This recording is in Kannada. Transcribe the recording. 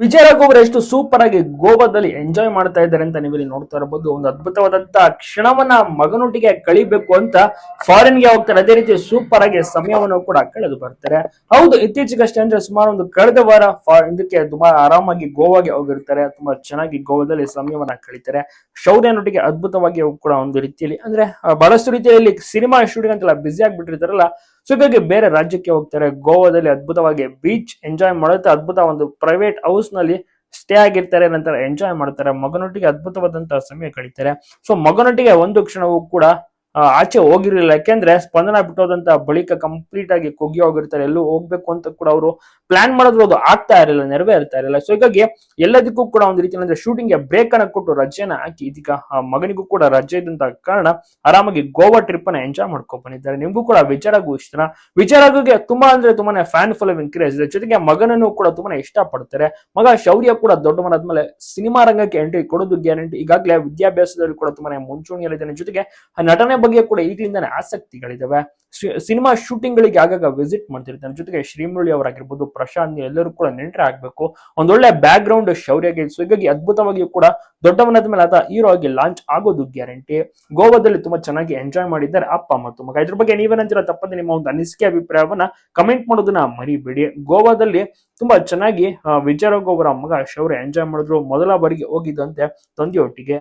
ವಿಜಯ ರಾಘವ್ ಎಷ್ಟು ಸೂಪರ್ ಆಗಿ ಗೋವಾದಲ್ಲಿ ಎಂಜಾಯ್ ಮಾಡ್ತಾ ಇದ್ದಾರೆ ಅಂತ ನೀವು ಇಲ್ಲಿ ನೋಡ್ತಾ ಇರಬಹುದು. ಒಂದು ಅದ್ಭುತವಾದಂತಹ ಕ್ಷಣವನ್ನ ಮಗನೊಟ್ಟಿಗೆ ಕಳಿಬೇಕು ಅಂತ ಫಾರಿನ್ಗೆ ಹೋಗ್ತಾರೆ. ಅದೇ ರೀತಿ ಸೂಪರ್ ಆಗಿ ಸಮಯವನ್ನು ಕೂಡ ಕಳೆದು ಬರ್ತಾರೆ. ಹೌದು, ಇತ್ತೀಚೆಗಷ್ಟೇ ಅಂದ್ರೆ ಸುಮಾರು ಒಂದು ಕಳೆದ ವಾರ ಇದಕ್ಕೆ ತುಂಬಾ ಆರಾಮಾಗಿ ಗೋವಾಗೆ ಹೋಗಿರ್ತಾರೆ. ತುಂಬಾ ಚೆನ್ನಾಗಿ ಗೋವಾದಲ್ಲಿ ಸಮಯವನ್ನ ಕಳೀತಾರೆ. ಶೌರ್ಯನೊಟ್ಟಿಗೆ ಅದ್ಭುತವಾಗಿ ಕೂಡ ಒಂದು ರೀತಿಯಲ್ಲಿ ಅಂದ್ರೆ ಬಹಳಷ್ಟು ರೀತಿಯಲ್ಲಿ ಸಿನಿಮಾ ಶೂಟಿಂಗ್ ಅಂತೆಲ್ಲ ಬ್ಯುಸಿ ಆಗಿಬಿಟ್ಟಿರ್ತಾರಲ್ಲ ಸೊ ಹೀಗಾಗಿ ಬೇರೆ ರಾಜ್ಯಕ್ಕೆ ಹೋಗ್ತಾರೆ. ಗೋವಾದಲ್ಲಿ ಅದ್ಭುತವಾಗಿ ಬೀಚ್ ಎಂಜಾಯ್ ಮಾಡುತ್ತೆ. ಅದ್ಭುತ ಒಂದು ಪ್ರೈವೇಟ್ ಹೌಸ್ನಲ್ಲಿ ಸ್ಟೇ ಆಗಿರ್ತಾರೆ ನಂತರ ಎಂಜಾಯ್ ಮಾಡ್ತಾರೆ. ಮಗನೊಟ್ಟಿಗೆ ಅದ್ಭುತವಾದಂತಹ ಸಮಯ ಕಳೀತಾರೆ. ಸೊ ಮಗನೊಟ್ಟಿಗೆ ಒಂದು ಕ್ಷಣವೂ ಕೂಡ ಆಚೆ ಹೋಗಿರಲಿಲ್ಲ. ಯಾಕೆಂದ್ರೆ ಸ್ಪಂದನ ಬಿಟ್ಟೋದಂತ ಬಳಿಕ ಕಂಪ್ಲೀಟ್ ಆಗಿ ಕುಗ್ಗಿ ಹೋಗಿರ್ತಾರೆ. ಎಲ್ಲೂ ಹೋಗ್ಬೇಕು ಅಂತ ಕೂಡ ಅವರು ಪ್ಲಾನ್ ಮಾಡಿದ್ರು. ಅದು ಆಗ್ತಾ ಇರಲಿಲ್ಲ, ನೆರವೇರ್ತಾ ಇರಲಿಲ್ಲ. ಸೊ ಹೀಗಾಗಿ ಎಲ್ಲದಕ್ಕೂ ಕೂಡ ಒಂದು ರೀತಿ ಅಂದ್ರೆ ಶೂಟಿಂಗ್ಗೆ ಬ್ರೇಕ್ ಅನ್ನ ಕೊಟ್ಟು ರಜೆನ ಹಾಕಿ, ಇದೀಗ, ಆ, ಮಗನಿಗೂ ಕೂಡ ರಜೆ ಇದ್ದಂತ ಕಾರಣ ಆರಾಮಾಗಿ ಗೋವಾ ಟ್ರಿಪ್ ಅನ್ನ ಎಂಜಾಯ್ ಮಾಡ್ಕೊಂಡ್ ಬಂದಿದ್ದಾರೆ. ನಿಮ್ಗೂ ಕೂಡ ವಿಚಾರಗೂ ಇಷ್ಟನ ವಿಚಾರಗೆ ತುಂಬಾ ಅಂದ್ರೆ ತುಂಬಾನೇ ಫ್ಯಾನ್ ಫಾಲೋವಿಂಗ್ ಕ್ರೇಜ್ ಇದೆ. ಜೊತೆಗೆ ಮಗನನ್ನು ಕೂಡ ತುಂಬಾನೇ ಇಷ್ಟಪಡ್ತಾರೆ. ಮಗ ಶೌರ್ಯ ಕೂಡ ದೊಡ್ಡ ದೊಡ್ಡವನಾದ್ಮೇಲೆ ಸಿನಿಮಾ ರಂಗಕ್ಕೆ ಎಂಟ್ರಿ ಕೊಡೋದು ಗ್ಯಾರಂಟಿ ಈಗಾಗಲೇ ವಿದ್ಯಾಭ್ಯಾಸದಲ್ಲಿ ಕೂಡ ತುಂಬಾನೇ ಮುಂಚೂಣಿಯಲ್ಲಿದ್ದಾನೆ. ಜೊತೆಗೆ ನಟನೆ ಬಗ್ಗೆ ಕೂಡ ಈಗಲಿಂದಾನೇ ಆಸಕ್ತಿಗಳಿದಾವೆ. ಸಿನಿಮಾ ಶೂಟಿಂಗ್ ಗಳಿಗೆ ಆಗಾಗ ವಿಸಿಟ್ ಮಾಡ್ತಿರ್ತಾನೆ ಜೊತೆಗೆ ಶ್ರೀಮುರಳಿ ಅವರಾಗಿರ್ಬೋದು, ಪ್ರಶಾಂತ್ ಎಲ್ಲರೂ ಕೂಡ ನೆಂಟ್ರೆ ಆಗ್ಬೇಕು. ಒಂದೊಳ್ಳೆ ಬ್ಯಾಕ್ ಗ್ರೌಂಡ್ ಶೌರ್ಯಗೆ ಸೊ ಹೀಗಾಗಿ ಅದ್ಭುತವಾಗಿ ಕೂಡ ದೊಡ್ಡವನಾದ ಮೇಲೆ ಆತ ಹೀರೋ ಆಗಿ ಲಾಂಚ್ ಆಗೋದು ಗ್ಯಾರಂಟಿ ಗೋವಾದಲ್ಲಿ ತುಂಬಾ ಚೆನ್ನಾಗಿ ಎಂಜಾಯ್ ಮಾಡಿದ್ದಾರೆ ಅಪ್ಪ ಮತ್ತು ಮಗ. ಇದ್ರ ಬಗ್ಗೆ ನೀವೇನಂತೀರ? ತಪ್ಪದೆ ನಿಮ್ಮ ಒಂದು ಅನಿಸಿಕೆ, ಅಭಿಪ್ರಾಯವನ್ನ ಕಮೆಂಟ್ ಮಾಡೋದನ್ನ ಮರಿಬೇಡಿ. ಗೋವಾದಲ್ಲಿ ತುಂಬಾ ಚೆನ್ನಾಗಿ ವಿಜಯ ವಿಜಯರಾಘವ್ ಅವರ ಮಗ ಶೌರ್ಯ ಎಂಜಾಯ್ ಮಾಡಿದ್ರು. ಮೊದಲ ಬಾರಿಗೆ ಹೋಗಿದ್ದಂತೆ ತಂದೆಯೊಟ್ಟಿಗೆ.